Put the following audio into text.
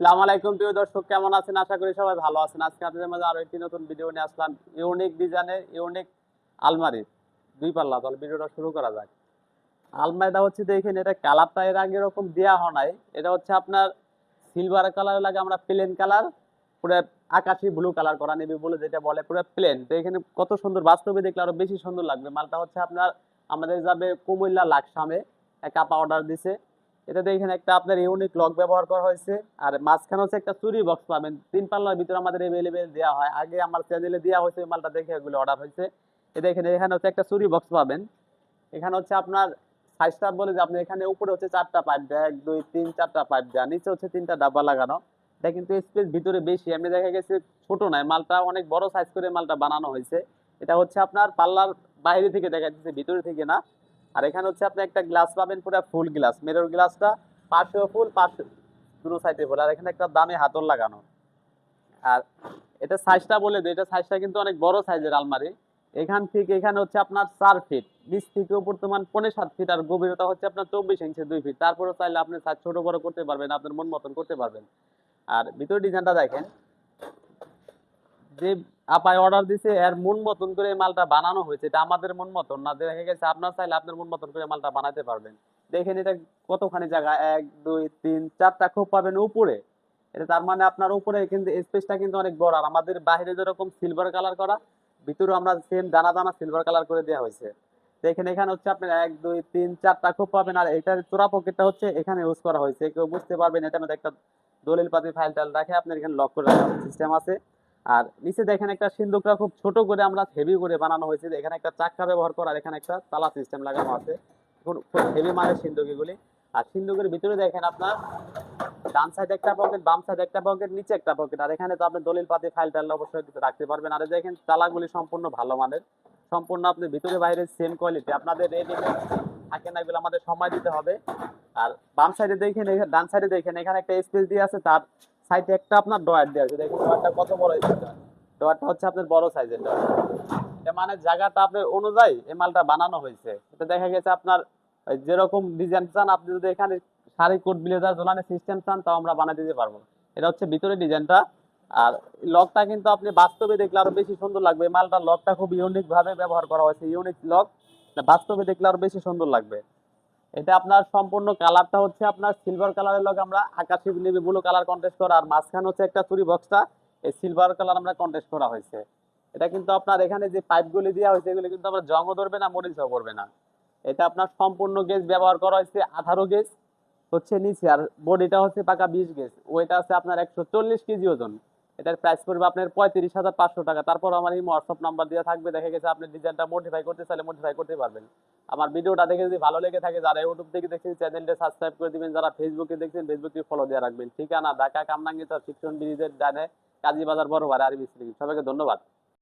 আসসালামু আলাইকুম, প্রিয় দর্শক, কেমন আছেন? আশা করি সবাই ভালো আছেন। আজকে আপনাদের মাঝে আরও একটি নতুন ভিডিও নিয়ে আসলাম। ইউনিক ডিজাইনের, ইউনিক আলমারি দুই পাল্লা। তাহলে ভিডিওটা শুরু করা যাক। আলমারিটা হচ্ছে, দেখেন, এটা কালারটা এর আগে এরকম দেওয়া হয় নাই। এটা হচ্ছে আপনার সিলভার কালার লাগে, আমরা প্লেন কালার পুরো আকাশি ব্লু কালার করা নেবে বলে যেটা বলে, পুরো প্লেন তো এখানে কত সুন্দর, বাস্তবে দেখলে আরও বেশি সুন্দর লাগবে। মালটা হচ্ছে আপনার, আমাদের যাবে কুমিল্লা লাকসামে। এক আপা অর্ডার দিছে। এটাতে এখানে একটা আপনার ইউনিক লক ব্যবহার করা হয়েছে। আর মাঝখানে হচ্ছে একটা চুরি বক্স পাবেন। তিন পাল্লার ভিতরে আমাদের অ্যাভেলেবেল দেওয়া হয়। আগে আমার চ্যানেলে দেওয়া হয়েছে মালটা দেখে এগুলো অর্ডার হয়েছে। এটা এখানে এখানে হচ্ছে একটা চুরি বক্স পাবেন। এখানে হচ্ছে আপনার সাইজটা বলে যে আপনি এখানে উপরে হচ্ছে চারটা পাইপ দেয়, এক, দুই, তিন, চারটা পাইপ দেওয়া নিচে হচ্ছে তিনটা ডাব্বা লাগানো। এটা কিন্তু স্পেস ভিতরে বেশি। এমনি দেখা গেছে ছোট নয় মালটা অনেক বড় সাইজ করে মালটা বানানো হয়েছে। এটা হচ্ছে আপনার পাল্লার বাইরে থেকে দেখা যাচ্ছে ভিতরে থেকে না। আর এখানে হচ্ছে আপনি একটা গ্লাস পাবেন পুরো ফুল গ্লাস মেরর গ্লাসটা পাশেও ফুল পাশে দুটো সাইডে ফুল আর এখানে একটা দামে হাতল লাগানো। আর এটা সাইজটা বলে দিই, এটা সাইজটা কিন্তু অনেক বড় সাইজের আলমারি। এখান থেকে এখানে হচ্ছে আপনার চার ফিট নিচ থেকে উপর তোমার পনেরো সাত ফিট আর গভীরতা হচ্ছে আপনার চব্বিশ ইঞ্চি দুই ফিট তারপরে চাইলে আপনি ছোট বড় করতে পারবেন, আপনার মন মতন করতে পারবেন। আর ভিতরে ডিজাইনটা দেখেন যে আপায় অর্ডার দিছে, এর মন মতন করে মালটা বানানো হয়েছে, এটা আমাদের মন মতন না। দেখা গেছে আপনার চাইলে আপনার মন মতন করে মালটা বানাতে পারবেন। দেখেন এটা কতখানি জায়গা, এক, দুই, তিন, চারটা খোপ পাবেন উপরে। এটা তার মানে আপনার উপরে কিন্তু স্পেসটা কিন্তু অনেক বড়। আর আমাদের বাইরে যেরকম সিলভার কালার করা ভিতরে আমরা সেম দানা দানা সিলভার কালার করে দেওয়া হয়েছে। দেখেন এখানে হচ্ছে আপনার এক, দুই, তিন, চারটা খোপ পাবেন। আর এটার চোরা পকেটটা হচ্ছে এখানে ইউজ করা হয়েছে। কেউ বুঝতে পারবেন, এটা মধ্যে একটা দলিল পাতি ফাইল টাইল রাখে। আপনার এখানে লক করে রাখার সিস্টেম আছে। আর নিচে দেখেন একটা সিন্ধুকটা খুব ছোট করে আমরা হেভি করে বানানো হয়েছে। এখানে একটা চাক্কা ব্যবহার করা, আর এখানে একটা তালা সিস্টেম লাগানো আছে। খুব হেভি মানের এগুলি। আর সিন্ধুকের ভিতরে দেখেন আপনার, ডান সাইড একটা পকেট বাম সাইড একটা পকেট নিচে একটা পকেট আর এখানে তো আপনি দলিল, পাতি ফাইল টাইল অবশ্যই রাখতে পারবেন। আর দেখেন তালাগুলি সম্পূর্ণ ভালো মানের। সম্পূর্ণ আপনি ভিতরে, বাইরে সেম কোয়ালিটি আপনাদের রেডিমেড থাকে না, এগুলো আমাদের সময় দিতে হবে। আর বাম সাইডে দেখেন ডান সাইডে দেখেন, এখানে একটা স্পেস দিয়ে আছে তার সাইডে একটা আপনার ডয়ার দেওয়া আছে। দেখুন, ডয়ারটা কত বড় ডয়ারটা হচ্ছে আপনার বড় সাইজের ডয়ার। মানে জায়গাটা আপনার অনুযায়ী এই মালটা বানানো হয়েছে। এটা দেখা গেছে আপনার যেরকম ডিজাইন চান, আপনি যদি এখানে শাড়ি কোট ব্লেজার ঝোলানোর সিস্টেম চান, তাও আমরা বানিয়ে দিতে পারব। এটা হচ্ছে ভিতরে ডিজাইনটা আর লকটা কিন্তু আপনি বাস্তবে দেখলে আরও বেশি সুন্দর লাগবে। মালটা লকটা খুব ইউনিক ভাবে ব্যবহার করা হয়েছে ইউনিক লক। বাস্তবে দেখলে আরও বেশি সুন্দর লাগবে। এটা আপনার সম্পূর্ণ কালারটা হচ্ছে আপনার সিলভার কালারের লগে আমরা আকাশি নেভি ব্লু কালার কন্টেস্ট করা। আর মাঝখানে হচ্ছে একটা চুরি বক্সটা এই সিলভার কালার আমরা কন্টেস্ট করা হয়েছে। এটা কিন্তু আপনার এখানে যে পাইপগুলি দেওয়া হয়েছে, এগুলো কিন্তু আপনার জংও ধরবে না, মরিচও করবে না। এটা আপনার সম্পূর্ণ গেজ ব্যবহার করা হয়েছে আঠারো গেজ হচ্ছে নিচে। আর বডিটা হচ্ছে পাকা বিশ গেজ ওইটা আছে আপনার একশো চল্লিশ কেজি ওজন। এটার প্রাইস পড়বে আপনার পঁয়ত্রিশ হাজার পাঁচশো টাকা। তারপর আমার এই হোয়াটসঅ্যাপ নাম্বার দিয়ে থাকবে, দেখে গেছে আপনি ডিজাইনটা মডিফাই করতে চাইলে মডিফাই করতে পারবেন। আমার ভিডিওটা দেখে যদি ভালো লেগে থাকে, যারা ইউটিউব থেকে দেখছেন চ্যানেলটা সাবস্ক্রাইব করে দিবেন। যারা ফেসবুকে দেখছেন ফেসবুকে ফলো দিয়ে রাখবেন। ঠিকানা ঢাকা কামরাঙ্গি তার শিক্ষণ ব্রিজের ডানে কাজী বাজার বড় আর আরবি সবাইকে ধন্যবাদ।